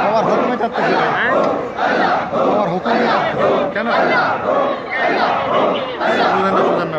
আমার হুকুমে থাকতে আমার হুকুমে কেন? বুঝলেন না বুঝলেন না।